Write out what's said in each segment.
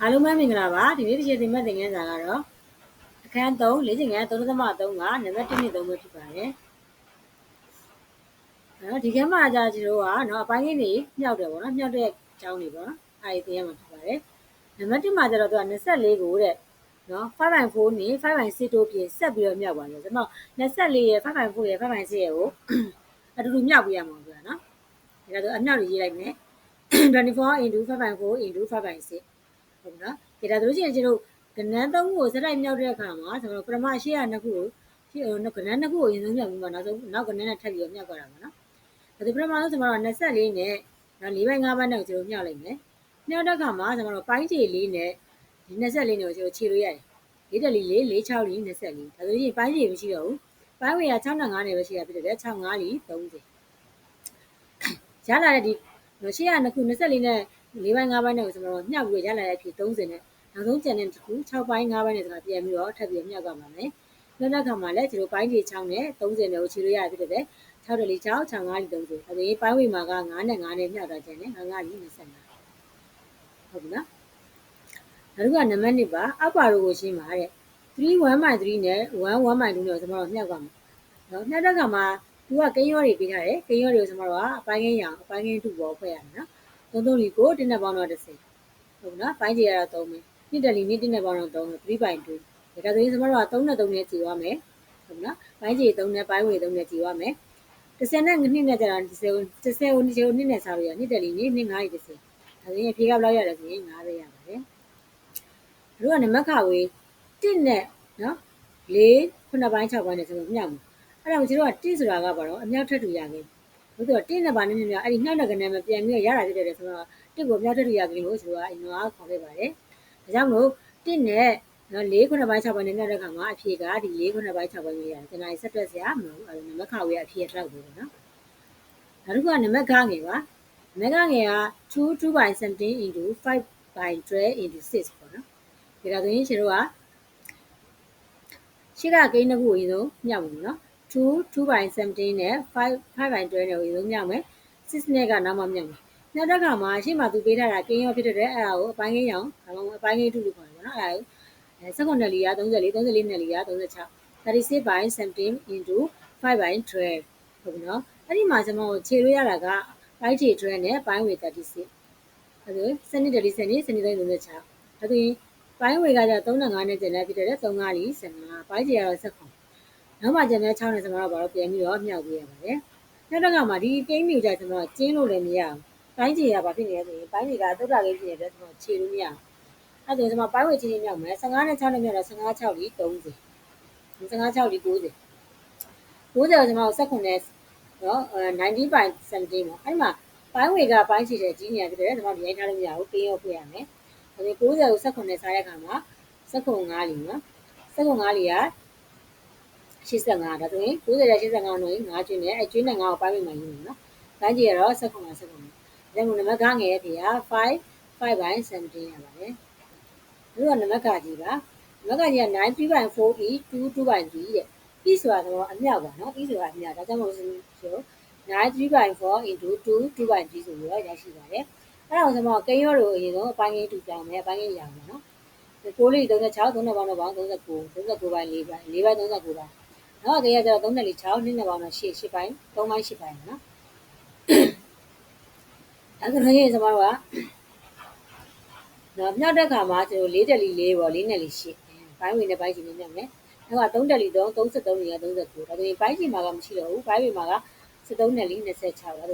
အားလုံးပဲမင်္ဂလာပါဒီနေ့တစ်ချိန်သင်မဲ့သင်ခန်းစာကတော့အခန်း3လေ့ကျင့်ခန်း3.3ကနံပါတ်1နဲ့3ပဲဖြစ်ပါတယ်နော်ဒီကမှာじゃကျွန်တော်ကနော်အပိုင်းလေးနေမြောက်တယ်ပေါ့နော်မြောက်တဲ့အကြောင်းတွေပေါ့နော်အဲဒီသင်ရမှာဖြစ်ပါတယ်နံပါတ်1မှာကျတော့သူက24ကိုတဲ့နော်5.4နဲ့5.6တို့ပြင်ဆက်ပြီးတော့မြောက်ပါလို့ကျွန်တော်24ရဲ့5.4ရဲ့5.6ရဲ့ကိုအတူတူမြောက်ပြရမှာပြောနော်ဒါဆိုအမြောက်တွေရေးလိုက်မယ်24 into 5.4 into 5.6 ဟုတ်နော်ဒါဒါဆိုလို့ရှိရင်ကျွန်တော်ကဏ္ဍသုံးခုကိုစက်တိုက်မြောက်တဲ့အခါမှာကျွန်တော်ပထမရှိရနှစ်ခုကိုရှိဟိုကဏ္ဍနှစ်ခုကိုအရင်ဆုံးမြောက်ပြီးမှနောက်ဆုံးနောက်ကဏ္ဍနဲ့ထပ်ပြီးတော့မြောက်ကြတာပါနော်ဒါဒီပထမဆုံးကျွန်တော်24နဲ့နော်၄ဘိုင်း၅ဘိုင်းနဲ့ကျွန်တော်မြောက်လိုက်မယ်မြောက်တဲ့အခါမှာကျွန်တော်ပိုင်းခြေလေးနဲ့ဒီ24နဲ့ကိုကျွန်တော်ခြေလို့ရတယ်လေးတက်လေးလေး၄6လေး24ဒါဆိုရင်ပိုင်းခြေမရှိတော့ဘူးပိုင်းဝေက6နဲ့5နဲ့ပဲရှိရဖြစ်တယ်6 5လေး30ရလာတဲ့ဒီရှေ့ကနှစ်ခု24နဲ့ ၄ပိုင်း၅ပိုင်းနဲ့ကိုကျွန်တော်မြှောက်ပြီးရလာတဲ့အဖြစ်30နဲ့နောက်ဆုံးကျန်တဲ့တစ်ခု6ပိုင်း5ပိုင်းနဲ့ဆိုတာပြန်ပြီးတော့ထပ်ပြီးမြှောက်ကြပါမယ်။နောက်တစ်ခါမှာလည်းကျွန်တော်ပိုင်းကြီး6နဲ့30နဲ့ကိုခြေလို့ရဖြစ်တဲ့6တလီ6 6 5လီ30။အဲဒီပိုင်းဝေမှာက9နဲ့9နဲ့မြှောက်တာကျန်တယ်9 9လီ25။ဟုတ်ပြီနော်။နောက်တစ်ခါနံပါတ်1ပါအောက်ပါရိုးကိုရှင်းပါတဲ့3 1/3နဲ့1 1/2နဲ့ကျွန်တော်တို့မြှောက်ကြမှာ။နော်မြှောက်တဲ့အခါမှာသူကကိန်းရောတွေပေးထားတယ်ကိန်းရောတွေကိုကျွန်တော်တို့ကအပိုင်းကိန်းရအောင်အပိုင်းကိန်း2ပေါ်ဖွဲ့ရတယ်နော် သုံးသုံးလီကိုတင်းနဲ့ပေါင်းတော့30ဟုတ်နော်ပိုင်းကြီးရတော့3မယ်နှစ်တလီနှစ်တင်းနဲ့ပေါင်းတော့3 3.2ဒါဆိုရင်ကျွန်တော်တို့က3နဲ့3နဲ့ကြည်သွားမယ်ဟုတ်နော်ပိုင်းကြီး3နဲ့ပိုင်းဝေ3နဲ့ကြည်သွားမယ်30နဲ့နှစ်နဲ့ကျတော့30 30ကိုနှစ်ကိုနှစ်နဲ့စားလို့ရနှစ်တလီနှစ်နှစ်9ရီ30ဒါဆိုရင်ဖြေကဘယ်လောက်ရတယ်ဆိုရင်90ရပါတယ်တို့ကနမခဝေ1နဲ့နော်4ခုနှစ်ပိုင်း6ပိုင်းနဲ့ဆိုတော့မြောက်မှာအဲ့ဒါကိုကျွန်တော်က1ဆိုတာကဘာလို့အမြောက်ထက်တူရခဲ့ ဘုသူကတင်းနဲ့ပါနေနေမြအဲ့ဒီနှောက်တဲ့ကနေမပြန်ပြီးရတာဖြစ်တယ်ဆိုတော့တစ်ကိုမြောက်ထက်တူရကလေးကိုကျွန်တော်ကအင်္ဂါခေါ်ခဲ့ပါတယ်ဒါကြောင့်မလို့တစ်နဲ့နော်၄ခုနှစ်ပိုင်း6ပိုင်းနဲ့မြောက်တဲ့ခါမှာအဖြေကဒီ၄ခုနှစ်ပိုင်း6ပိုင်းပဲရတယ်ကျွန်တော်ဆက်တွက်စရာမလိုဘူးနမခဝေးအဖြေတော့ဘူးနော်နောက်တစ်ခုကနမခငယ်ပါနမခငယ်က2 2 by 17 into 5 by 12 into 6ပေါ့နော်ဒါဆိုရင်ကျွန်တော်ကရှိကကိန်းတစ်ခုအရင်ဆုံးမြောက်ဘူးနော် 2 2 by 17နဲ့5 5 by 12နဲ့ကိုရုံးမြောက်မယ်6နဲ့ကနောက်မှမြောက်မယ်နောက်တစ်ခါမှာရှေ့မှာသူပေးထားတာကင်းရောဖြစ်တဲ့အဲ့ဒါကိုအပိုင်းကင်းရောင်အလုံးအပိုင်းကင်း2လို့ခေါ်တယ်နော်အဲ့ဒါကိုစက္ကွန်နယ်လီက34 34နယ်လီက36 36 by 17 into 5 by 12ဟုတ်ပြီနော်အဲ့ဒီမှာကျွန်တော်ခြေလို့ရတာကပိုင်းခြေ12နဲ့ပိုင်းဝေ36အဲ့ဒါစနစ်တလီစနစ်စနစ်36အဲ့ဒါပိုင်းဝေကကြ35နဲ့ကျန်တဲ့ဖြစ်တဲ့35လီ15ပိုင်းခြေကတော့16 နောက်မှကျန်တဲ့6နဲ့ကျွန်တော်တို့ဘာလို့ပြန်ပြီးတော့မြောက်ပေးရပါလဲနောက်တစ်ခါမှာဒီကိန်းမျိုးကြကျွန်တော်ကျင်းလို့လည်းမရဘူးပိုင်းချီကဘာဖြစ်နေလဲဆိုရင်ပိုင်းချီကသုဒ္ဓကိန်းဖြစ်နေတဲ့ကျွန်တော်ခြေလို့မရဘူးအဲ့ဒါကျွန်တော်ပိုင်းဝေချင်းချင်းမြောက်မယ်15နဲ့6နဲ့မြောက်တော့15 6လီ30 15 6လီ90 90ကိုကျွန်တော်ဆက်ခွန်နဲ့နော်90 by 17ပေါ့အဲ့မှာပိုင်းဝေကပိုင်းချီတဲ့ကြီးနေရဖြစ်တယ်ကျွန်တော်ဒီရိုက်ထားလို့မရဘူးကိန်းရောဖွင့်ရမယ်ဒါပေမဲ့90ကိုဆက်ခွန်နဲ့စားတဲ့အခါမှာဆက်ခွန်9လီနော်ဆက်ခွန်9လီက 85ဒါဆိုရင်90နဲ့85လို့5ကျွင်းနဲ့အကျွင်းနဲ့5ကိုပိုင်းမိမှရင်းမယ်နော်။တိုင်းကြီးကတော့16မှာ16မှာ။ဒါမှမဟုတ်နံပါတ်ကငယ်ရဲ့ဖေက5 5 by 17ရပါတယ်။ဒီကနံပါတ်ကကြီးပါ။နံပါတ်ကကြီးက9 3 by 4 e 2 2 by 3တဲ့။ e ဆိုတာတော့အမြောက်ပါနော်။ e ဆိုတာအမြောက်ဒါကြောင့်မို့ဆို9 3 by 4 into 2 2 by 3ဆိုပြီးတော့ရရှိပါတယ်။အဲ့ဒါကိုကျွန်တော်ကိန်းရောတို့အရင်ဆုံးအပိုင်းကြီးတူပြောင်းမယ်အပိုင်းကြီးရအောင်နော်။6လေး36 3နဲ့ပေါင်းတော့ပေါင်း39 39ပိုင်း4ပိုင်း4ပိုင်း39ပိုင်း နော်တကယ်ကျတော့3နဲ့4 6နှစ်နဲ့ပေါင်းတော့8 8ပိုင်း3ပိုင်း8ပိုင်းနော်အဲ့ဒါဆိုရင်ကျွန်တော်တို့ကနော်မြောက်တဲ့ခါမှာကျွန်တော်4တက်လီ4ပေါ့4နဲ့4 8ဘိုင်းဝင်နဲ့ဘိုင်းရှင်နဲ့မြောက်မယ်နောက်က3တက်လီ3 33နေရ39ဒါဆိုရင်ဘိုင်းရှင်မှာကမရှိတော့ဘူးဘိုင်းဝင်မှာက73နဲ့26ဒါဆို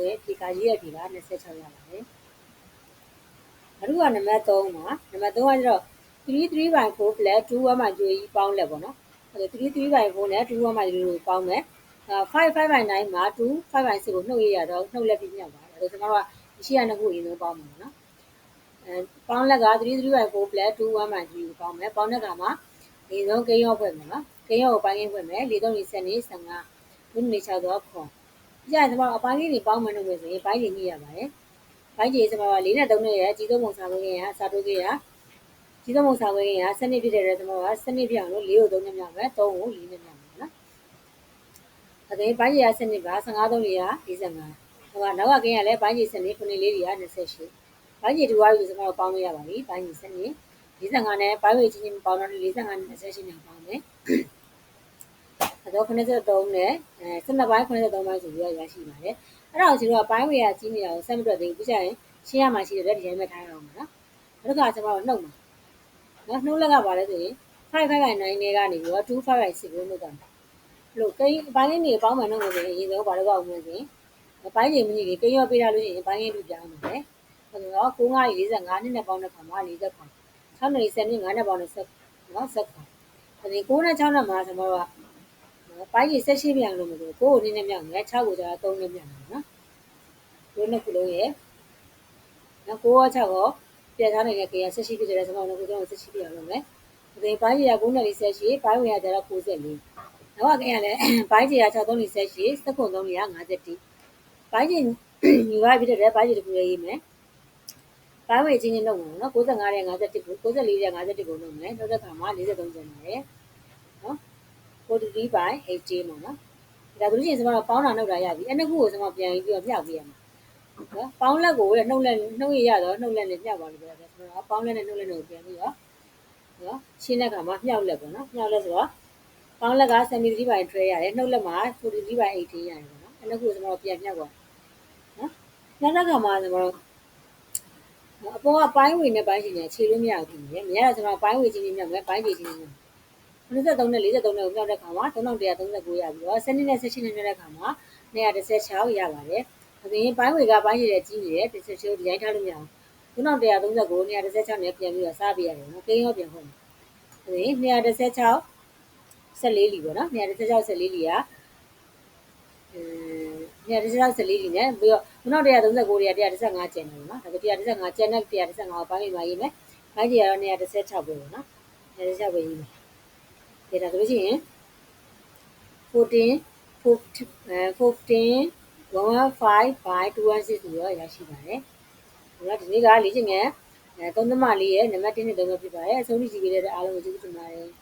ရင်ဒီကရေးရဒီက26ရပါတယ်နောက်တစ်ခုကနံပါတ်3ပါနံပါတ်3ကကျတော့3 3 by 4 plus 2 1 by 2ပေါင်းလက်ပေါ့နော် အဲ့ဒါ3 3 by 4နဲ့2 1 by 0ကိုပေါင်းမယ်5 5 by 9မှာ2 5 by 6ကိုနှုတ်ရရတော့နှုတ်လက်ပြီးမြောက်ပါတယ်အဲ့ဒါကျွန်တော်ကရှိရနှစ်ခုအရင်ဆုံးပေါင်းမှာနော်အဲပေါင်းလက်က3 3 by 4 plus 2 1 by 3ကိုပေါင်းမယ်ပေါင်းတဲ့အခါမှာအရင်ဆုံးကိန်းရောဖွဲ့မယ်နော်ကိန်းရောကိုပိုင်းကိန်းဖွဲ့မယ်4 3 4 7 15မိနစ်6တော့ခွန်ကြည့်ရကျွန်တော်အပိုင်းလေးတွေပေါင်းမယ်လို့ဆိုရင်ပိုင်းတွေညှိရပါတယ်ပိုင်းကြီးကျွန်တော်က4နဲ့3နဲ့ရအကြီးဆုံးပုံစာလို့ရရင်အစာတိုးကြီးရ ကြီးဆုံးမဆောင်ခွင့်ရစနစ်ဖြစ်တဲ့ကျွန်တော်ကစနစ်ပြအောင်လို့၄ကို3ညမြောက်မယ်3ကို4ညမြောက်မယ်နော်။အဲဒါပိုင်းကြီးရစနစ်က15 3လေးရ45ဟိုကနောက်ကကင်းရလဲပိုင်းကြီးစနစ်9လေးတွေက28ပိုင်းကြီးတူဝါးကိုကျွန်တော်ပေါင်းလို့ရပါပြီပိုင်းကြီးစနစ်45နဲ့ပိုင်းဝေချင်းချင်းပေါင်းတော့45နဲ့28နဲ့ပေါင်းမယ်အဲတော့83နဲ့အဲ12ပိုင်း83ပိုင်းဆိုပြီးတော့ရရှိပါတယ်အဲ့တော့ကျွန်တော်ကပိုင်းဝေကကြီးနေတာကိုဆက်မတွက်သေးဘူးပြီးကြရင်ရှင်းရမှရှိတယ်ဒီတိုင်းပဲထားရအောင်ပါနော်နောက်တစ်ခါကျွန်တော်တို့နှုတ်မှာ နော်နှုတ်လက်ကပါလဲဆိုရင်5599နဲ့ကနေပြီးတော့2556ကိုနှုတ်တာလို့ကိန်းပိုင်းလေးတွေပေါင်းမှနှုတ်လို့ဆိုရင်အရင်ဆုံးဘာလို့ကောက်မလဲဆိုရင်ပိုင်းကြီးမကြီးတွေကိန်းရောပေးထားလို့ရှိရင်ပိုင်းကြီးလူပြောင်းမှာလေဆိုတော့9545နှစ်နဲ့ပေါင်းတဲ့ခါမှာ40ခါ6နှစ်10နှစ်9နှစ်ပေါင်းတဲ့ဆက်နော်ဆက်ခါအဲဒီ9နဲ့6နဲ့မှာကျွန်တော်တို့ကနော်ပိုင်းကြီးဆက်ရှိပြန်လို့မလို့ကိုယ်ကိုနည်းနည်းမြောက်မယ်6ကိုကျတော့3နဲ့မြောက်မယ်နော်ဒီနှစ်ခုလုံးရဲ့နော်9ရော6ရော ပြထားနေတဲ့ကေရဆက်ရှိပြကြတဲ့ကျွန်တော်တို့ကတော့ဆက်ရှိပြအောင်လုပ်မယ်ဒီပိုင်းကြီးက9နဲ့ဆက်ရှိပိုင်းဝင်ရကြတော့94နောက်ကကလည်းဘိုင်းကြီးက63ဆက်ရှိစက်ကုံ351ဘိုင်းကြီးယူရပြီးတဲ့ဘိုင်းကြီးတခုရေးမယ်ဘိုင်းဝေချင်းချင်းလုပ်မှာနော်95နဲ့51ကို94နဲ့51ကိုလုပ်မယ်နောက်တစ်ခါမှာ43ကျန်ပါတယ်နော်43 by 80မှာနော်ဒါဆိုလို့ရှိရင်ကျွန်တော်ပေါင်းတာနှုတ်တာရပြီအဲ့နှစ်ခုကိုကျွန်တော်ပြန်ပြီးတော့မြောက်ပေးရမှာ နော်ပေါင်းလက်ကိုလည်းနှုတ်လက်နှုတ်ရရတော့နှုတ်လက်နဲ့မြောက်ပါလို့ပြောတယ်ကျွန်တော်ပေါင်းလက်နဲ့နှုတ်လက်နဲ့ပြန်ပြီးတော့နော်ရှင်းတဲ့ခါမှာမြောက်လက်ပေါ့နော်မြောက်လက်ဆိုတော့ပေါင်းလက်က73 by 12ရတယ်နှုတ်လက်မှာ43 by 18ရတယ်ပေါ့နော်အဲ့နှစ်ခုကိုကျွန်တော်ပြန်မြောက်ပါနော်နောက်တစ်ခါမှာကျွန်တော်အပေါ်ကပိုင်းဝင်နဲ့ပိုင်းရှင်ညာခြေလို့မရဘူးလေမရတော့ကျွန်တော်ပိုင်းဝင်ချင်းချင်းမြောက်မယ်ပိုင်းကြီးချင်းချင်းမြောက်53နဲ့43နဲ့ကိုမြောက်တဲ့ခါမှာ3139ရပြီးတော့7နှစ်နဲ့16နဲ့မြောက်တဲ့ခါမှာ216ရပါတယ်။ ဒါရင်ပိုင်းဝေကပိုင်းရည်တဲ့ကြီးနေတယ်တစ်ချက်ချင်းဒီတိုင်းထားလို့မရဘူး။9139 216နဲ့ပြန်ပြီးတော့စားပေးရတယ်နော်။ကိန်းရောပြန်ဟုတ်မယ်။ဒါရင်216 14လီပေါ့နော်216 14လီကအဲ216 14လီနဲ့ပြီးတော့9139တွေက115ကျန်တယ်ပေါ့နော်။ဒါပေမဲ့115ကျန်တဲ့115ကိုပိုင်းမိမှာရေးမယ်။ပိုင်းကြီးကတော့216ပဲပေါ့နော်။216ပဲရေးမယ်။ဒါဒါဆိုလို့ရှိရင်14 15 115 by 216ဆိုတော့ရရှိပါတယ်။ဒါဒီနေ့ကလေ့ကျင့်ငယ်အဲသုံးသမလေးရဲ့နံပါတ်1နဲ့3ပဲဖြစ်ပါတယ်။အဆုံးထိကြည့်ပေးတဲ့အားလုံးကိုကျေးဇူးတင်ပါတယ်။